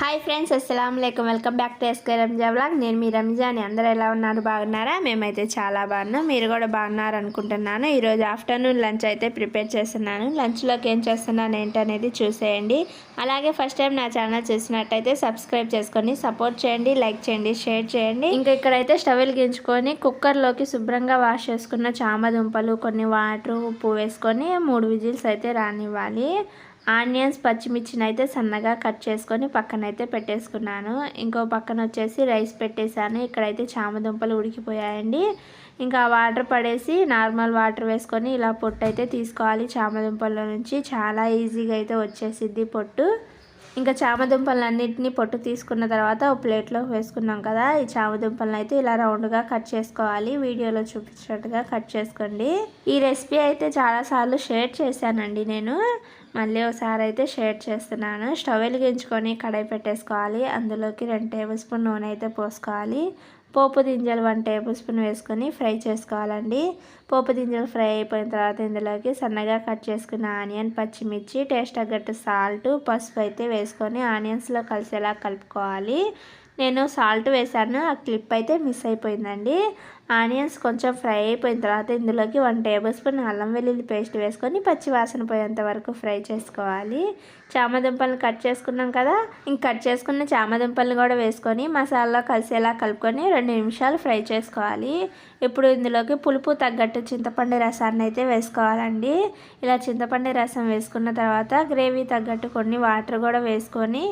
Hi friends అస్సలం లేకం welcome back to SK Ranja vlog నేను మీ రంజాని అందరూ ఎలా ఉన్నారు? బాగున్నారా? మేమైతే చాలా బాగున్నాం. మీరు కూడా బాగున్నారు అనుకుంటున్నాను. ఈరోజు ఆఫ్టర్నూన్ లంచ్ అయితే ప్రిపేర్ చేస్తున్నాను. లంచ్లోకి ఏం చేస్తున్నాను ఏంటనేది చూసేయండి. అలాగే ఫస్ట్ టైం నా ఛానల్ చూసినట్టయితే సబ్స్క్రైబ్ చేసుకొని సపోర్ట్ చేయండి లైక్ చేయండి షేర్ చేయండి. ఇంకా ఇక్కడైతే స్టవ్ వెలిగించుకొని కుక్కర్లోకి శుభ్రంగా వాష్ చేసుకున్న చామ దుంపలు కొన్ని వాటర్ ఉప్పు వేసుకొని మూడు విజిల్స్ అయితే రానివ్వాలి. ఆనియన్స్ పచ్చిమిర్చిని అయితే సన్నగా కట్ చేసుకొని పక్కన అయితే పెట్టేసుకున్నాను. ఇంకో పక్కన వచ్చేసి రైస్ పెట్టేశాను. ఇక్కడైతే చామదుంపలు ఉడికిపోయాయండి. ఇంకా వాటర్ పడేసి నార్మల్ వాటర్ వేసుకొని ఇలా పొట్టు అయితే తీసుకోవాలి. చామదుంపల నుంచి చాలా ఈజీగా అయితే వచ్చేసిద్ది పొట్టు. ఇంకా చామదుంపలన్నింటినీ పొట్టు తీసుకున్న తర్వాత ఒక ప్లేట్లో వేసుకున్నాం కదా. ఈ చామదుంపలను అయితే ఇలా రౌండ్గా కట్ చేసుకోవాలి. వీడియోలో చూపించినట్టుగా కట్ చేసుకోండి. ఈ రెసిపీ అయితే చాలాసార్లు షేర్ చేశానండి నేను. మళ్ళీ ఒకసారి అయితే షేర్ చేస్తున్నాను. స్టవ్ వెలిగించుకొని కడాయి పెట్టేసుకోవాలి. అందులోకి రెండు టేబుల్ స్పూన్ నూనె అయితే పోసుకోవాలి. పోపు దింజలు వన్ టేబుల్ స్పూన్ వేసుకొని ఫ్రై చేసుకోవాలండి. పోపు దింజలు ఫ్రై అయిపోయిన తర్వాత ఇందులోకి సన్నగా కట్ చేసుకున్న ఆనియన్ పచ్చిమిర్చి టేస్ట్ తగ్గట్టు సాల్ట్ పసుపు అయితే వేసుకొని ఆనియన్స్లో కలిసేలా కలుపుకోవాలి. నేను సాల్ట్ వేసాను ఆ క్లిప్ అయితే మిస్ అయిపోయిందండి. ఆనియన్స్ కొంచెం ఫ్రై అయిపోయిన తర్వాత ఇందులోకి వన్ టేబుల్ స్పూన్ అల్లం వెల్లుల్లి పేస్ట్ వేసుకొని పచ్చి వాసన పోయేంత వరకు ఫ్రై చేసుకోవాలి. చామదుంపలను కట్ చేసుకున్నాం కదా? ఇంక కట్ చేసుకున్న చామదుంపలను కూడా వేసుకొని మసాలా కలిసేలా కలుపుకొని రెండు నిమిషాలు ఫ్రై చేసుకోవాలి. ఇప్పుడు ఇందులోకి పులుపు తగ్గట్టు చింతపండు రసాన్ని అయితే వేసుకోవాలండి. ఇలా చింతపండు రసం వేసుకున్న తర్వాత గ్రేవీ తగ్గట్టు కొన్ని వాటర్ కూడా వేసుకొని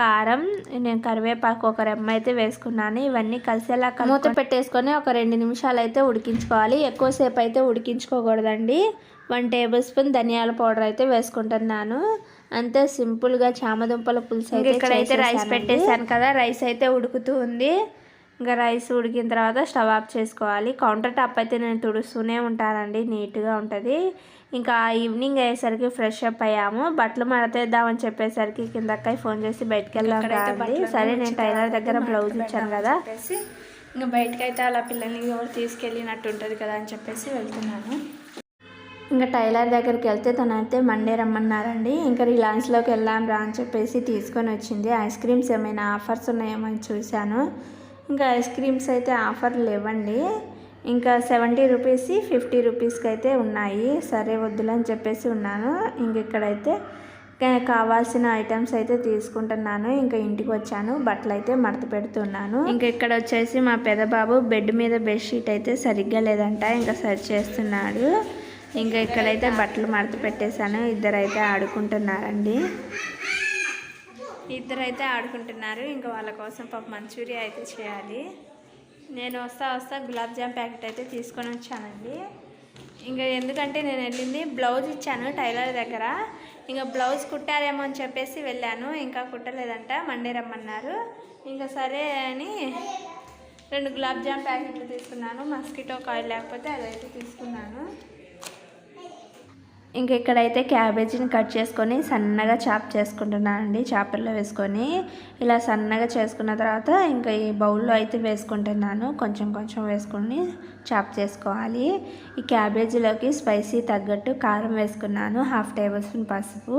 కారం నేను కరివేపాకు ఒక రెమ్మ అయితే వేసుకున్నాను. ఇవన్నీ కలిసేలా మూత పెట్టేసుకొని ఒక రెండు నిమిషాలు అయితే ఉడికించుకోవాలి. ఎక్కువసేపు అయితే ఉడికించుకోకూడదండి. వన్ టేబుల్ స్పూన్ ధనియాల పౌడర్ అయితే వేసుకుంటున్నాను. అంతే సింపుల్గా చామదుంపల పులుసు అయితే ఇక్కడైతే రైస్ పెట్టేశాను కదా రైస్ అయితే ఉడుకుతూ ఉంది. ఇంకా రైస్ ఉడికిన తర్వాత స్టవ్ ఆఫ్ చేసుకోవాలి. కౌంటర్ టాప్ అయితే నేను తుడుస్తూనే ఉంటానండి. నీట్గా ఉంటుంది. ఇంకా ఈవినింగ్ అయ్యేసరికి ఫ్రెష్ అప్ అయ్యాము. బట్టలు మడతేద్దామని చెప్పేసరికి కిందకాయ ఫోన్ చేసి బయటకు వెళ్ళాలి సరే నేను టైలర్ దగ్గర బ్లౌజ్ ఇచ్చాను కదా. ఇంకా బయటకైతే అలా పిల్లల్ని ఎవరు తీసుకెళ్ళినట్టు ఉంటుంది కదా అని చెప్పేసి వెళ్తున్నాను. ఇంకా టైలర్ దగ్గరికి వెళ్తే తనైతే మండే రమ్మన్నారండి. ఇంకా రిలయన్స్లోకి వెళ్ళాం రా అని చెప్పేసి తీసుకొని వచ్చింది. ఐస్ క్రీమ్స్ ఏమైనా ఆఫర్స్ ఉన్నాయేమో అని చూశాను. ఇంకా ఐస్ క్రీమ్స్ అయితే ఆఫర్ లేవండి. ఇంకా సెవెంటీ రూపీస్ ఫిఫ్టీ రూపీస్కి అయితే ఉన్నాయి. సరే వద్దులని చెప్పేసి ఉన్నాను. ఇంక ఇక్కడైతే కావాల్సిన ఐటమ్స్ అయితే తీసుకుంటున్నాను. ఇంకా ఇంటికి వచ్చాను. బట్టలు అయితే మడత పెడుతున్నాను. ఇంకా ఇక్కడ వచ్చేసి మా పెదబాబు బెడ్ మీద బెడ్షీట్ అయితే సరిగ్గా లేదంట. ఇంకా సెర్చ్ చేస్తున్నాడు. ఇంకా ఇక్కడైతే బట్టలు మడత పెట్టేశాను. ఇద్దరైతే ఆడుకుంటున్నారండి. ఇద్దరైతే ఆడుకుంటున్నారు. ఇంకా వాళ్ళ కోసం పాప మంచూరియా అయితే చేయాలి. నేను వస్తా వస్తా గులాబ్ జామ్ ప్యాకెట్ అయితే తీసుకొని వచ్చానండి. ఇంకా ఎందుకంటే నేను వెళ్ళింది బ్లౌజ్ ఇచ్చాను టైలర్ దగ్గర. ఇంకా బ్లౌజ్ కుట్టారేమో అని చెప్పేసి వెళ్ళాను. ఇంకా కుట్టలేదంట మండే రమ్మన్నారు. ఇంకా సరే అని రెండు గులాబ్ జామ్ ప్యాకెట్లు తీసుకున్నాను మస్కిటో కాయిల్ లేకపోతే అదైతే తీసుకున్నాను. ఇంక ఇక్కడైతే క్యాబేజీని కట్ చేసుకొని సన్నగా చాప్ చేసుకుంటున్నాను అండి చాపల్లో వేసుకొని. ఇలా సన్నగా చేసుకున్న తర్వాత ఇంకా ఈ బౌల్లో అయితే వేసుకుంటున్నాను. కొంచెం కొంచెం వేసుకొని చాప్ చేసుకోవాలి. ఈ క్యాబేజీలోకి స్పైసీ తగ్గట్టు కారం వేసుకున్నాను. హాఫ్ టేబుల్ స్పూన్ పసుపు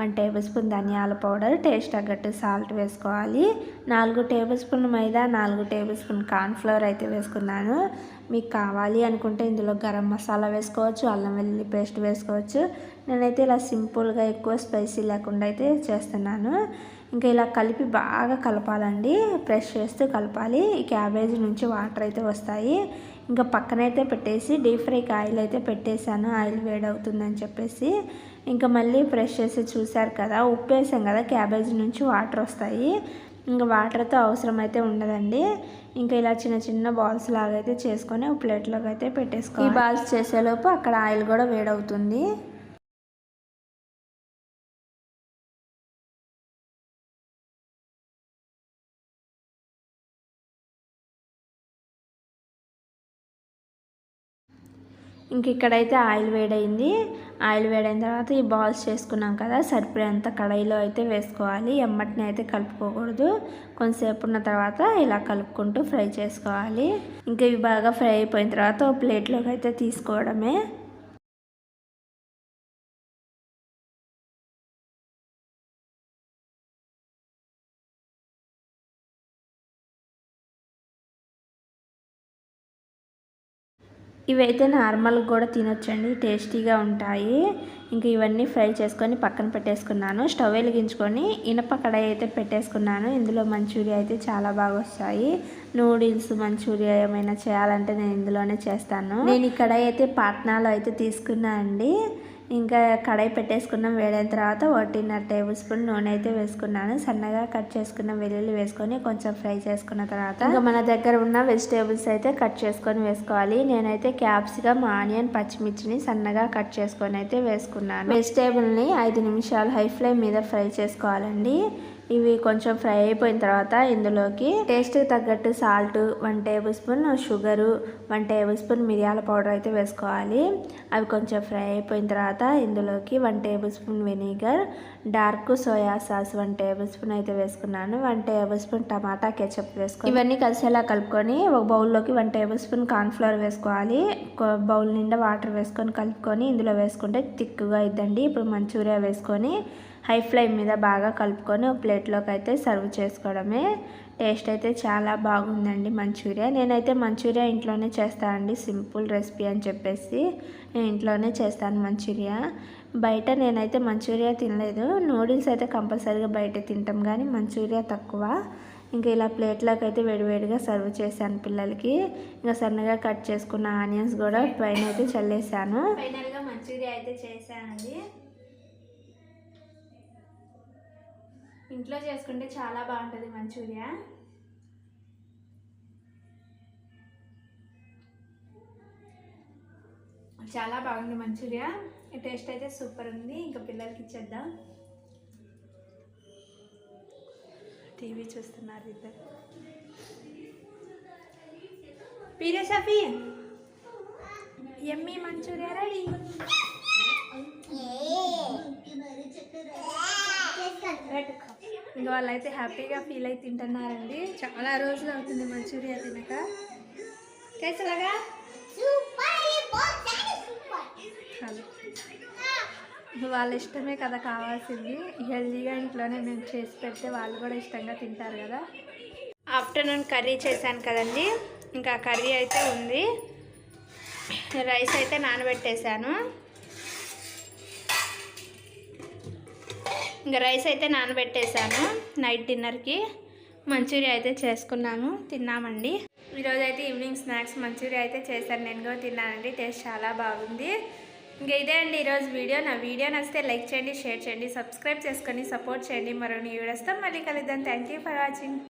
వన్ టేబుల్ స్పూన్ ధనియాల పౌడర్ టేస్ట్ తగ్గట్టు సాల్ట్ వేసుకోవాలి. నాలుగు టేబుల్ స్పూన్ మైదా నాలుగు టేబుల్ స్పూన్ కార్న్ఫ్లవర్ అయితే వేసుకున్నాను. మీకు కావాలి అనుకుంటే ఇందులో గరం మసాలా వేసుకోవచ్చు అల్లం వెల్లుల్లి పేస్ట్ వేసుకోవచ్చు. నేనైతే ఇలా సింపుల్గా ఎక్కువ స్పైసీ లేకుండా అయితే చేస్తున్నాను. ఇంకా ఇలా కలిపి బాగా కలపాలండి. ప్రెష్ చేస్తూ కలపాలి. ఈ క్యాబేజీ నుంచి వాటర్ అయితే వస్తాయి. ఇంకా పక్కనైతే పెట్టేసి డీప్ ఫ్రైకి ఆయిల్ అయితే పెట్టేశాను. ఆయిల్ వేడవుతుందని చెప్పేసి. ఇంకా మళ్ళీ ప్రెష్ చేసి చూశారు కదా ఉప్పు వేసాం కదా క్యాబేజీ నుంచి వాటర్ వస్తాయి. ఇంకా వాటర్తో అవసరం అయితే ఉండదండి. ఇంకా ఇలా చిన్న చిన్న బాల్స్ లాగా అయితే చేసుకొని ప్లేట్లోకి అయితే పెట్టేసుకోవాలి. ఈ బాల్స్ చేసేలోపు అక్కడ ఆయిల్ కూడా వేడవుతుంది. ఇంక ఇక్కడైతే ఆయిల్ వేడైంది. ఆయిల్ వేడైన తర్వాత ఈ బాల్స్ చేసుకున్నాం కదా సరిపోయేంత కడాయిలో అయితే వేసుకోవాలి. ఎమ్మటిని అయితే కలుపుకోకూడదు. కొంతసేపు ఉన్న తర్వాత ఇలా కలుపుకుంటూ ఫ్రై చేసుకోవాలి. ఇంకా ఇవి బాగా ఫ్రై అయిపోయిన తర్వాత ప్లేట్లోకి అయితే తీసుకోవడమే. ఇవైతే నార్మల్గా కూడా తినొచ్చండి టేస్టీగా ఉంటాయి. ఇంకా ఇవన్నీ ఫ్రై చేసుకొని పక్కన పెట్టేసుకున్నాను. స్టవ్ వెలిగించుకొని ఇనప కడాయి అయితే పెట్టేసుకున్నాను. ఇందులో మంచూరియా అయితే చాలా బాగా వస్తాయి. నూడిల్స్ మంచూరియా ఏమైనా చేయాలంటే నేను ఇందులోనే చేస్తాను. నేను ఈ కడాయి అయితే పాట్నాలో అయితే తీసుకున్నా అండి. ఇంకా కడాయి పెట్టేసుకున్నాం వేడైన తర్వాత ఒకటిన్నర టేబుల్ స్పూన్ నూనె అయితే వేసుకున్నాను. సన్నగా కట్ చేసుకున్న వెల్లుల్లి వేసుకొని కొంచెం ఫ్రై చేసుకున్న తర్వాత ఇంకా మన దగ్గర ఉన్న వెజిటేబుల్స్ అయితే కట్ చేసుకొని వేసుకోవాలి. నేనైతే క్యాప్సికమ్ ఆనియన్ పచ్చిమిర్చిని సన్నగా కట్ చేసుకొని అయితే వేసుకున్నాను. వెజిటేబుల్ని ఐదు నిమిషాలు హై ఫ్లేమ్ మీద ఫ్రై చేసుకోవాలండి. ఇవి కొంచెం ఫ్రై అయిపోయిన తర్వాత ఇందులోకి టేస్ట్కి తగ్గట్టు salt one tablespoon sugar one tablespoon మిరియాల పౌడర్ అయితే వేసుకోవాలి. అవి కొంచెం ఫ్రై అయిపోయిన తర్వాత ఇందులోకి one tablespoon vinegar dark soya sauce one tablespoon అయితే వేసుకున్నాను. వన్ టేబుల్ స్పూన్ టమాటా కెచప్ వేసుకొని ఇవన్నీ కలిసేలా కలుపుకొని ఒక బౌల్లోకి వన్ టేబుల్ స్పూన్ కార్న్ఫ్లవర్ వేసుకోవాలి. బౌల్ నిండా వాటర్ వేసుకొని కలుపుకొని ఇందులో వేసుకుంటే థిక్గా ఇద్దండి ఇప్పుడు మంచూరియా వేసుకొని హై ఫ్లేమ్ మీద బాగా కలుపుకొని ఒక ప్లేట్లోకి అయితే సర్వ్ చేసుకోవడమే. టేస్ట్ అయితే చాలా బాగుందండి మంచూరియా. నేనైతే మంచూరియా ఇంట్లోనే చేస్తానండి సింపుల్ రెసిపీ అని చెప్పేసి నేను ఇంట్లోనే చేస్తాను మంచూరియా. బయట నేనైతే మంచూరియా తినలేదు. నూడిల్స్ అయితే కంపల్సరీగా బయట తింటాం కానీ మంచూరియా తక్కువ. ఇంకా ఇలా ప్లేట్లోకి అయితే వేడివేడిగా సర్వ్ చేశాను పిల్లలకి. ఇంకా సన్నగా కట్ చేసుకున్న ఆనియన్స్ కూడా పైన అయితే చల్లేసాను ఫైనల్గా మంచూరియా అయితే చేశానండి. ఇంట్లో చేసుకుంటే చాలా బాగుంటుంది మంచూరియా. చాలా బాగుంది మంచూరియా. టేస్ట్ అయితే సూపర్ ఉంది. ఇంకా పిల్లలకి ఇచ్చేద్దాం. టీవీ చూస్తున్నారు ఇద్దరు. పీరే సఫీ ఎమ్మీ మంచూరియా రెడీ. ఇంకా వాళ్ళైతే హ్యాపీగా ఫీల్ అయి తింటున్నారండి. చాలా రోజులు అవుతుంది మంచూరియా తినక. కేసలాగా వాళ్ళ ఇష్టమే కదా కావాల్సింది. హెల్దీగా ఇంట్లోనే మేము చేసి పెడితే వాళ్ళు కూడా ఇష్టంగా తింటారు కదా. ఆఫ్టర్నూన్ కర్రీ చేశాను కదండి. ఇంకా కర్రీ అయితే ఉంది. రైస్ అయితే నానబెట్టేశాను. ఇంకా రైస్ అయితే నానబెట్టేశాను. నైట్ డిన్నర్కి మంచూరియా అయితే చేసుకున్నాము. తిన్నామండి. ఈరోజు అయితే ఈవినింగ్ స్నాక్స్ మంచూరియా అయితే చేశాను నేను కూడా తిన్నానండి. టేస్ట్ చాలా బాగుంది. ఇంకా ఇదే అండి ఈరోజు వీడియో. నా వీడియో నచ్చితే లైక్ చేయండి షేర్ చేయండి సబ్స్క్రైబ్ చేసుకొని సపోర్ట్ చేయండి. మరో నీ వీడియోస్తో మళ్ళీ కలుద్దాం. Thank you for watching.